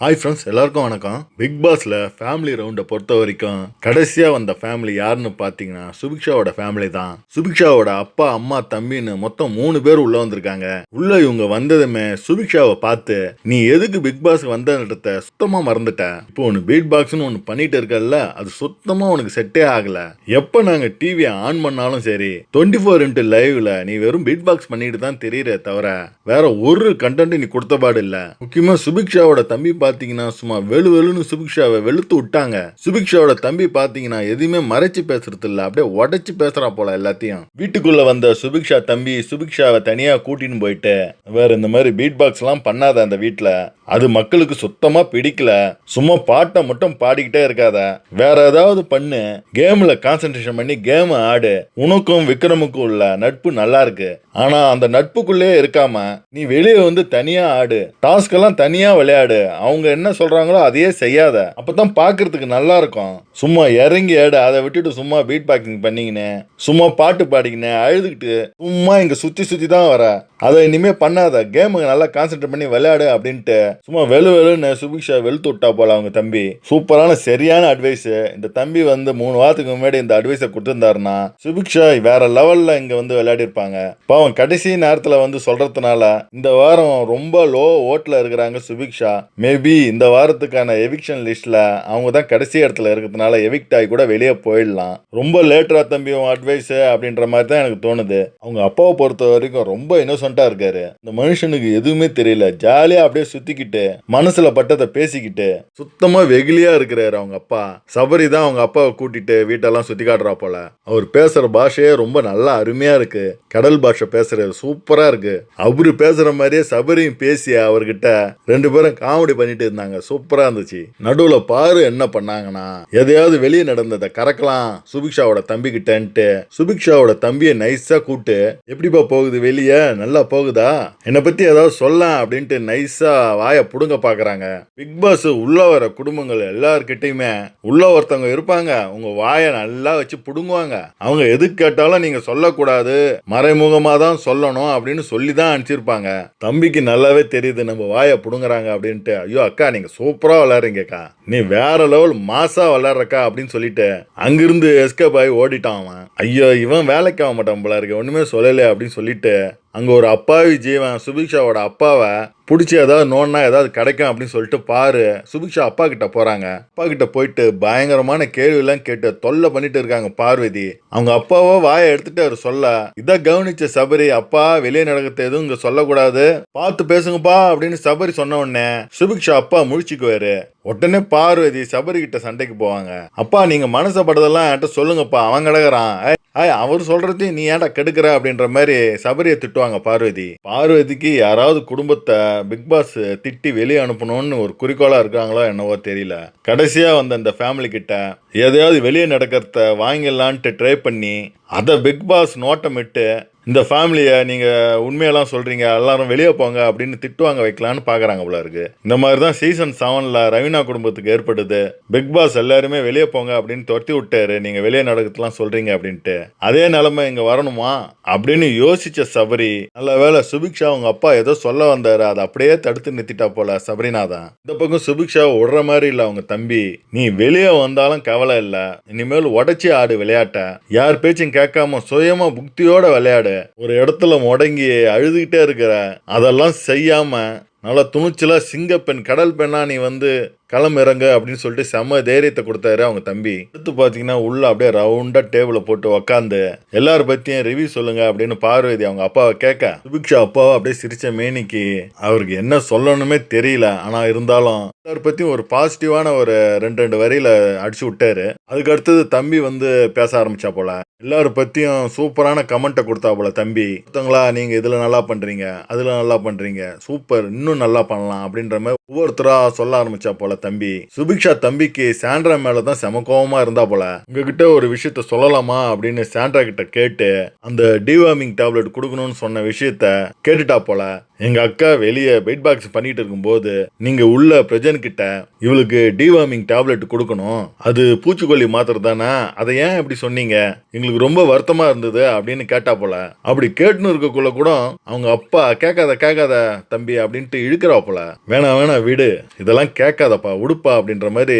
Hi friends எல்லாருக்கும் வணக்கம். Big பாஸில் ஃபேமிலி ரவுண்டை பொறுத்த வரைக்கும் கடைசியா வந்த ஃபேமிலி யாருன்னு பார்த்தீங்கன்னா சுபிக்ஷாவோட ஃபேமிலி தான். சுபிக்ஷாவோட அப்பா அம்மா தம்பின்னு மொத்தம் மூணு பேர் உள்ள வந்திருக்காங்க. உள்ள இவங்க வந்ததுமே சுபிக்ஷாவை பார்த்து நீ எதுக்கு பிக் பாஸ் வந்தன்றத சுத்தமா மறந்துட்ட. இப்போ ஒன்று பீட் பாக்ஸ்னு ஒன்று பண்ணிட்டு இருக்கல அது சுத்தமா உனக்கு செட்டே ஆகல. எப்போ நாங்க டிவியை ஆன் பண்ணாலும் சரி டுவெண்ட்டி ஃபோர் இன்ட்டு லைவ்ல நீ வெறும் பீட் பாக்ஸ் பண்ணிட்டு தான் தெரியுற தவிர வேற ஒரு கண்டென்ட் நீ கொடுத்த பாடு இல்லை. முக்கியமா சுபிக்ஷாவோட தம்பி பார்த்து பாத்தீங்கன்னா சும்மா வெளு வெளுன்னு சுபிக்ஷாவை வெளுத்து விட்டாங்க. சுபிக்ஷாவோட தம்பி பாத்தீங்கன்னா எதுவுமே மறைச்சு பேசுறது இல்ல. அப்படியே உடச்சு பேசுறா போல எல்லாத்தையும். வீட்டுக்குள்ள வந்த சுபிக்ஷா தம்பி சுபிக்ஷாவை தனியா கூட்டின்னு போயிட்டு வேற இந்த மாதிரி பீட் பாக்ஸ் எல்லாம் பண்ணாத அந்த வீட்ல. அது மக்களுக்கு சுத்தமா பிடிக்கல. சும்மா பாட்டை மட்டும் பாடிக்கிட்டே இருக்காத. வேற ஏதாவது பண்ணு. கேம்ல கான்சென்ட்ரேஷன் பண்ணி கேம் ஆடு. உனக்கும் விக்ரமுக்கும் உள்ள நட்பு நல்லா இருக்கு. ஆனா அந்த நட்புக்குள்ளே இருக்காம நீ வெளியே வந்து தனியா ஆடு. டாஸ்க் எல்லாம் தனியா விளையாடு. அவங்க அவங்க என்ன சொல்றாங்களோ அதையே செய்யாத. அப்பதான் பாக்குறதுக்கு நல்லா இருக்கும் சும்மா இறங்கி ஏடு அதை விட்டுட்டு சும்மா பீட் பேக்கிங் பண்ணிக்கினே சும்மா பாட்டு பாடிக்கினே அழுதுகிட்டு சும்மா இங்க சுத்தி சுற்றி தான் வர. அதை இனிமேல் பண்ணாத. கேமுக்கு நல்லா கான்சென்ட்ரேட் பண்ணி விளையாடு அப்படின்ட்டு சும்மா வெளு வெளுன்னு சுபிக்ஷா வெளுத்து விட்டா போல அவங்க தம்பி. சூப்பரான சரியான அட்வைஸு இந்த தம்பி வந்து மூணு வாரத்துக்கு முன்னாடி இந்த அட்வைஸை கொடுத்துருந்தாருன்னா சுபிக்ஷா வேற லெவல்ல இங்க வந்து விளையாடி இருப்பாங்க பாவம் கடைசி நேரத்துல வந்து சொல்றதுனால இந்த வாரம் ரொம்ப லோ ஓட்ல இருக்கிறாங்க சுபிக்ஷா. மேபி இந்த வாரத்துக்கான எவிக்ஷன் லிஸ்ட்டில் அவங்க தான் கடைசி இடத்துல இருக்கிறதுனால எவிக்ட் ஆகி கூட வெளியே போயிடலாம். ரொம்ப லேட்டரா தம்பி உன் அட்வைஸ் அப்படின்ற மாதிரி தான் எனக்கு தோணுது. அவங்க அப்பாவை பொறுத்த வரைக்கும் ரொம்ப இன்னோசென்ட்டா இருக்காரு. இந்த மனுஷனுக்கு எதுவுமே தெரியல. ஜாலியாக அப்படியே சுற்றிக்கிட்டு மனசில் பட்டத்தை பேசிக்கிட்டு சுத்தமாக வெகுலியாக இருக்கிறாரு அவங்க அப்பா. சபரி தான் அவங்க அப்பாவை கூட்டிட்டு வீட்டெல்லாம் சுற்றி காட்டுறா போல. அவர் பேசுகிற பாஷையே ரொம்ப நல்லா அருமையாக இருக்குது கடல் பாஷை பேசுறது சூப்பராக இருக்கு. அவரு பேசுகிற மாதிரியே சபரியும் பேசி அவர்கிட்ட ரெண்டு பேரும் காமெடி பண்ணிட்டு இருந்தாங்க. சூப்பரா இருந்துச்சு. நடுவுல பாரு என்ன பண்ணாங்கன்னா எதையாவது வெளியே நடந்ததை கறக்கலாம். சுபிக்ஷாவோட தம்பி கிட்டன்ட்டு சுபிக்ஷாவோட தம்பியை நைஸா கூட்டு எப்படிப்பா போகுது வெளியே? நல்லா போகுதா? என்னை பத்தி ஏதாவது சொல்லலாம் அப்படின்ட்டு நைஸா வாயை புடுங்க பாக்குறாங்க. பிக் பாஸ் உள்ள வர குடும்பங்கள் எல்லார்கிட்டயுமே உள்ள ஒருத்தவங்க இருப்பாங்க. உங்க வாயை நல்லா வச்சு புடுங்குவாங்க. அவங்க எது கேட்டாலும் நீங்க சொல்லக்கூடாது. மறைமுகமா தான் சொல்லணும் அப்படின்னு சொல்லி தான் அனுப்பிச்சிருப்பாங்க. தம்பிக்கு நல்லாவே தெரியுது நம்ம வாயை புடுங்குறாங்க அப்படின்ட்டு. ஐயோ அக்கா நீங்க சூப்பரா விளையாடுறீங்கக்கா. நீ வேற லெவல் மாசா விளையாடுறக்கா அப்படின்னு சொல்லிட்டு அங்கிருந்து எஸ்கேப் ஆகி ஓடிட்டான் அவன். ஐயோ இவன் வேலைக்கு ஆக மாட்டான் போல இருக்கு. ஒண்ணுமே சொல்லலை அப்படின்னு சொல்லிட்டு அங்கே ஒரு அப்பாவி ஜீவன் சுபிக்ஷாவோட அப்பாவை பிடிச்சி ஏதாவது நோன்னா ஏதாவது கிடைக்கும் அப்படின்னு சொல்லிட்டு பாரு. சுபிக்ஷா அப்பா கிட்ட போறாங்க. அப்பா கிட்ட போயிட்டு பயங்கரமான கேள்வி எல்லாம் கேட்டு தொல்லை பண்ணிட்டு இருக்காங்க பார்வதி. அவங்க அப்பாவோ வாயை எடுத்துட்டு அவர் சொல்ல இதை கவனிச்ச சபரி அப்பா வெளியே நடக்கிறது எதுவும் இங்கே சொல்லக்கூடாது. பார்த்து பேசுங்கப்பா அப்படின்னு சபரி சொன்ன உடனே சுபிக்ஷா அப்பா முழிச்சுக்குவாரு. உடனே பார்வதி சபரி கிட்ட சண்டைக்கு போவாங்க. அப்பா நீங்க மனசப்பட்டதெல்லாம் என்கிட்ட சொல்லுங்கப்பா அவன் கிடக்குறான். ஆய் அவர் சொல்றதையும் நீ ஏன்டா கெடுக்கிற? அப்படின்ற மாதிரி சபரியை திட்டுவாங்க. பார்வதி பார்வதிக்கு யாராவது குடும்பத்தை பிக் பாஸ் திட்டி வெளியே அனுப்பணும்னு ஒரு குறிக்கோளா இருக்காங்களோ என்னவோ தெரியல. கடைசியா வந்த இந்த ஃபேமிலி கிட்ட எதையாவது வெளியே நடக்கிறத வாங்கிடலான்ட்டு ட்ரை பண்ணி அதை பிக் பாஸ் நோட்டமிட்டு இந்த ஃபேமிலியை நீங்கள் உண்மையெல்லாம் சொல்கிறீங்க எல்லாரும் வெளியே போங்க அப்படின்னு திட்டுவாங்க வைக்கலான்னு பார்க்குறாங்க போல இருக்கு. இந்த மாதிரி தான் சீசன் செவனில் ரவீனா குடும்பத்துக்கு ஏற்படுது பிக் பாஸ் எல்லாருமே வெளியே போங்க அப்படின்னு துரத்தி விட்டாரு. நீங்கள் வெளியே நடக்கிறதுலாம் சொல்கிறீங்க அப்படின்ட்டு. அதே நிலமை இங்கே வரணுமா? அப்படின்னு யோசிச்ச சபரி நல்ல வேலை சுபிக்ஷா அவங்க அப்பா ஏதோ சொல்ல வந்தார். அதை அப்படியே தடுத்து நிறுத்திட்டா போல சபரினா தான். இந்த பக்கம் சுபிக்ஷா விடுற மாதிரி இல்லை அவங்க தம்பி. நீ வெளியே வந்தாலும் கவலை இல்லை. இனிமேல் உடச்சி ஆடு விளையாட்ட. யார் பேச்சும் கேட்காம சுயமாக புக்தியோட விளையாடு. ஒரு இடத்துல முடங்கி அழுதுகிட்டே இருக்கிற அதெல்லாம் செய்யாம நல்லா துணிச்சலா சிங்கப்பெண் கடல் பெண்ணா நீ வந்து களம் இறங்க அப்படின்னு சொல்லிட்டு செம தைரியத்தை கொடுத்தாரு அவங்க தம்பி. அடுத்து பார்த்தீங்கன்னா உள்ள அப்படியே ரவுண்டாக டேபிளை போட்டு உக்காந்து எல்லாரும் பற்றியும் ரிவ்யூ சொல்லுங்க அப்படின்னு பார்வதி அவங்க அப்பாவை கேட்க சுபிக்ஷா அப்பாவை அப்படியே சிரிச்ச மேனிக்கு அவருக்கு என்ன சொல்லணுமே தெரியல ஆனால் இருந்தாலும் எல்லார் பற்றியும் ஒரு பாசிட்டிவான ஒரு ரெண்டு ரெண்டு வரியில அடிச்சு விட்டாரு. அதுக்கு அடுத்தது தம்பி வந்து பேச ஆரம்பிச்சா போல. எல்லாரும் பற்றியும் சூப்பரான கமெண்ட்டை கொடுத்தா போல தம்பி. ஒருத்தங்களா நீங்கள் இதில் நல்லா பண்ணுறீங்க அதில் நல்லா பண்ணுறீங்க சூப்பர் இன்னும் நல்லா பண்ணலாம் அப்படின்ற மாதிரி ஒவ்வொருத்தராக சொல்ல ஆரம்பிச்சா போல தம்பி. சுபிக்ஷா தம்பிக்கு சாண்ட்ரா மேல தான் செம கோபமா இருந்தா போல. உங்ககிட்ட ஒரு விஷயத்த சொல்லலாமா அப்படின்னு சாண்ட்ரா கிட்ட கேட்டு அந்த டிவார்மிங் டேப்லெட் கொடுக்கணும்னு சொன்ன விஷயத்த கேட்டுட்டா போல. எங்கள் அக்கா வெளியே பெட் பாக்ஸ் பண்ணிட்டு இருக்கும்போது நீங்கள் உள்ள பிரஜன் கிட்ட இவளுக்கு டிவார்மிங் டேப்லெட் கொடுக்கணும். அது பூச்சிக்கொல்லி மாத்திரை தானே அதை ஏன் இப்படி சொன்னீங்க? எங்களுக்கு ரொம்ப வருத்தமாக இருந்தது அப்படின்னு கேட்டா போல. அப்படி கேட்டுன்னு இருக்கக்குள்ள கூட அவங்க அப்பா கேட்காத கேட்காத தம்பி அப்படின்ட்டு இழுக்கிறா போல. வேணாம் வேணாம் விடு. இதெல்லாம் கேட்காதப்பா உடுப்பா அப்படின்ற மாதிரி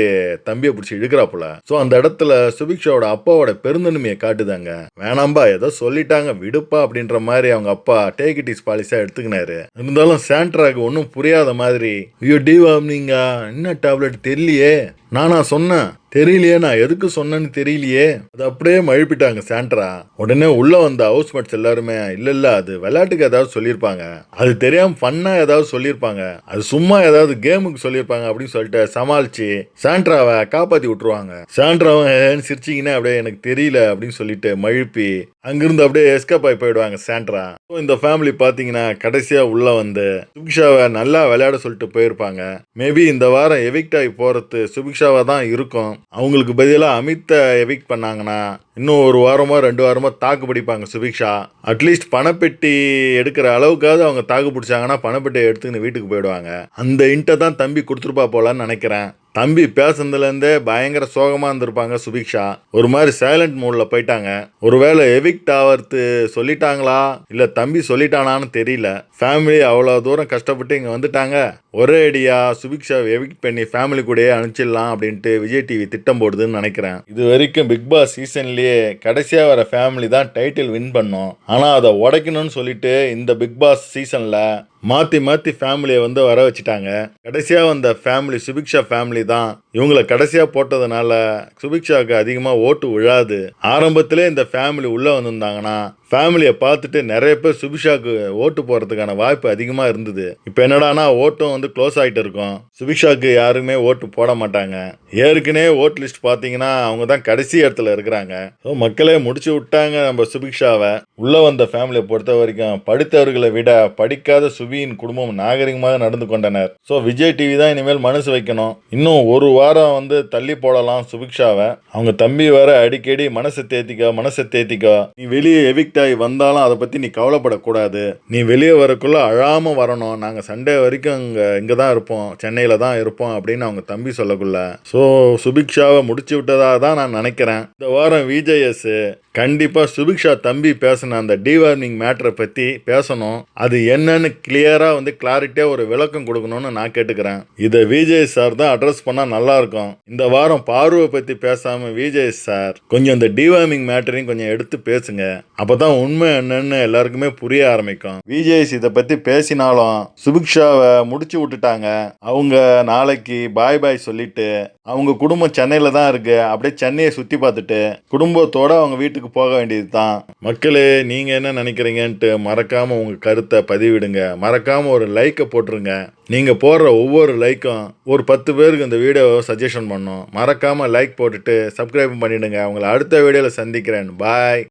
தம்பியை பிடிச்சி இழுக்கிறா போல. ஸோ அந்த இடத்துல சுபிக்ஷாவோட அப்பாவோட பெருந்தன்மையை காட்டுதாங்க. வேணாம்பா ஏதோ சொல்லிட்டாங்க விடுப்பா அப்படின்ற மாதிரி அவங்க அப்பா டேக் இட் இஸ் பாலிசியாக எடுத்துக்கினாரு. இருந்தாலும் சாண்ட்ராக்கு ஒன்றும் புரியாத மாதிரி ஐயோ டிவார்மிங்கா என்ன டேப்லெட் தெரியலையே? நானா சொன்னேன். தெரியலையே நான் எதுக்கு சொன்னேன்னு தெரியலையே. அது அப்படியே மழுப்பிட்டாங்க சாண்ட்ரா. உடனே உள்ள வந்த ஹவுஸ் மேட்ஸ் எல்லாருமே இல்ல இல்ல அது விளையாட்டுக்கு ஏதாவது சொல்லியிருப்பாங்க. அது தெரியாம ஃபன்னா ஏதாவது சொல்லியிருப்பாங்க. அது சும்மா ஏதாவது கேமுக்கு சொல்லியிருப்பாங்க அப்படின்னு சொல்லிட்டு சமாளிச்சு சாண்ட்ராவை காப்பாத்தி விட்டுருவாங்க. சாண்ட்ராவும் சிரிச்சிங்கன்னா அப்படியே எனக்கு தெரியல அப்படின்னு சொல்லிட்டு மழுப்பி அங்கிருந்து அப்படியே எஸ்கேப் ஆகி போயிடுவாங்க சாண்ட்ரா. இந்த ஃபேமிலி பார்த்தீங்கன்னா கடைசியாக உள்ள வந்து சுபிக்ஷாவை நல்லா விளையாட சொல்லிட்டு போயிருப்பாங்க. மேபி இந்த வாரம் எவிக்ட் ஆகி போகிறது சுபிக்ஷாவாக தான் இருக்கும். அவங்களுக்கு பதிலாக அமித்தை எவிக்ட் பண்ணாங்கன்னா இன்னும் ஒரு வாரமோ ரெண்டு வாரமோ தாக்கு பிடிப்பாங்க சுபிக்ஷா. அட்லீஸ்ட் பணப்பெட்டி எடுக்கிற அளவுக்காவது அவங்க தாக்கு பிடிச்சாங்கன்னா பணப்பெட்டி எடுத்துக்கின்னு வீட்டுக்கு போயிடுவாங்க. அந்த இன்ட்டை தான் தம்பி கொடுத்துருப்பா போலான்னு நினைக்கிறேன். தம்பி பேசுனதுலேருந்தே பயங்கர சோகமாக இருந்திருப்பாங்க சுபிக்ஷா. ஒரு மாதிரி சைலண்ட் மூடில் போயிட்டாங்க. ஒருவேளை எவிக்ட் ஆகிறது சொல்லிட்டாங்களா? இல்லை தம்பி சொல்லிட்டானான்னு தெரியல. ஃபேமிலி அவ்வளோ தூரம் கஷ்டப்பட்டு இங்கே வந்துட்டாங்க. ஒரே அடியாக சுபிக்ஷா எவிக்ட் பண்ணி ஃபேமிலி கூடயே அனுப்பிச்சிடலாம் அப்படின்ட்டு விஜய் டிவி திட்டம் போடுதுன்னு நினைக்கிறேன். இது வரைக்கும் பிக் பாஸ் சீசன்லேயே கடைசியாக வர ஃபேமிலி தான் டைட்டில் வின் பண்ணோம். ஆனால் அதை உடைக்கணும்னு சொல்லிட்டு இந்த பிக் பாஸ் சீசனில் மாற்றி மாற்றி ஃபேமிலியை வந்து வர வச்சுட்டாங்க. கடைசியாக வந்த ஃபேமிலி சுபிக்ஷா ஃபேமிலி தான் இவங்களை கடைசியாக போட்டதுனால சுபிக்ஷாவுக்கு அதிகமாக ஓட்டு விழாது. ஆரம்பத்திலே இந்த ஃபேமிலி உள்ளே வந்திருந்தாங்கன்னா ஃபேமிலியை பார்த்துட்டு நிறைய பேர் சுபிக்ஷாவுக்கு ஓட்டு போகிறதுக்கான வாய்ப்பு அதிகமாக இருந்தது. இப்போ என்னடானா ஓட்டும் வந்து க்ளோஸ் ஆகிட்டு இருக்கும். சுபிஷாக்கு யாருமே ஓட்டு போட மாட்டாங்க. ஏற்கனவே ஓட் லிஸ்ட் பார்த்தீங்கன்னா அவங்க தான் கடைசி இடத்துல இருக்கிறாங்க. ஸோ மக்களே முடிச்சு விட்டாங்க நம்ம சுபிக்ஷாவை. உள்ளே வந்த ஃபேமிலியை பொறுத்த வரைக்கும் படித்தவர்களை விட படிக்காத சுபியின் குடும்பம் நாகரிகமாக நடந்து கொண்டனர். ஸோ விஜய் டிவி தான் இனிமேல் மனசு வைக்கணும். இன்னும் ஒரு வாரம் வந்து தள்ளி போடலாம் சுபிக்ஷாவை. அவங்க தம்பி வேற அடிக்கடி மனசை தேத்திக்கோ மனசை தேத்திக்கோ. நீ வெளியே எவிக்டா ஆகி வந்தாலும் அதை பற்றி நீ கவலைப்படக்கூடாது. நீ வெளியே வரக்குள்ளே அழாமல் வரணும். நாங்கள் சண்டே வரைக்கும் இங்கே இங்கே தான் இருப்போம். சென்னையில் தான் இருப்போம் அப்படின்னு அவங்க தம்பி சொல்லக்குள்ள. ஸோ சுபிக்ஷாவை முடிச்சு விட்டதாக தான் நான் நினைக்கிறேன். இந்த வாரம் விஜேஎஸ் கண்டிப்பாக சுபிக்ஷா தம்பி பேசின அந்த டிவார்மிங் மேட்டரை பற்றி பேசணும். அது என்னன்னு கிளியராக வந்து கிளாரிட்டியாக ஒரு விளக்கம் கொடுக்கணும்னு நான் கேட்டுக்கிறேன். இதை விஜய் சார் தான் அட்ரஸ் பண்ணால் நல்லா இருக்கும். இந்த வாரம் பார்வை பற்றி பேசாமல் விஜய் சார் கொஞ்சம் இந்த டிவார்மிங் மேட்டரையும் கொஞ்சம் எடுத்து பேசுங்க. அப்போ தான் உண்மை என்னன்னு எல்லாருக்குமே புரிய ஆரம்பிக்கும். விஜய்ஸ் இதை பற்றி பேசினாலும் சுபிக்ஷாவை முடிச்சு விட்டுட்டாங்க. அவங்க நாளைக்கு பாய் பாய் சொல்லிட்டு அவங்க குடும்பம் சென்னையில் தான் இருக்குது அப்படியே சென்னையை சுற்றி பார்த்துட்டு குடும்பத்தோடு அவங்க வீட்டுக்கு போக வேண்டியது தான் மக்களே நீங்கள் என்ன நினைக்கிறீங்கன்ட்டு மறக்காமல் உங்கள் கருத்தை பதிவிடுங்க. மறக்காமல் ஒரு லைக்கை போட்டுருங்க. நீங்கள் போடுற ஒவ்வொரு லைக்கும் ஒரு பத்து பேருக்கு இந்த வீடியோவை சஜஷன் பண்ணும். மறக்காமல் லைக் போட்டுட்டு சப்ஸ்கிரைப் பண்ணிவிடுங்க உங்களை அடுத்த வீடியோவில் சந்திக்கிறேன். பாய்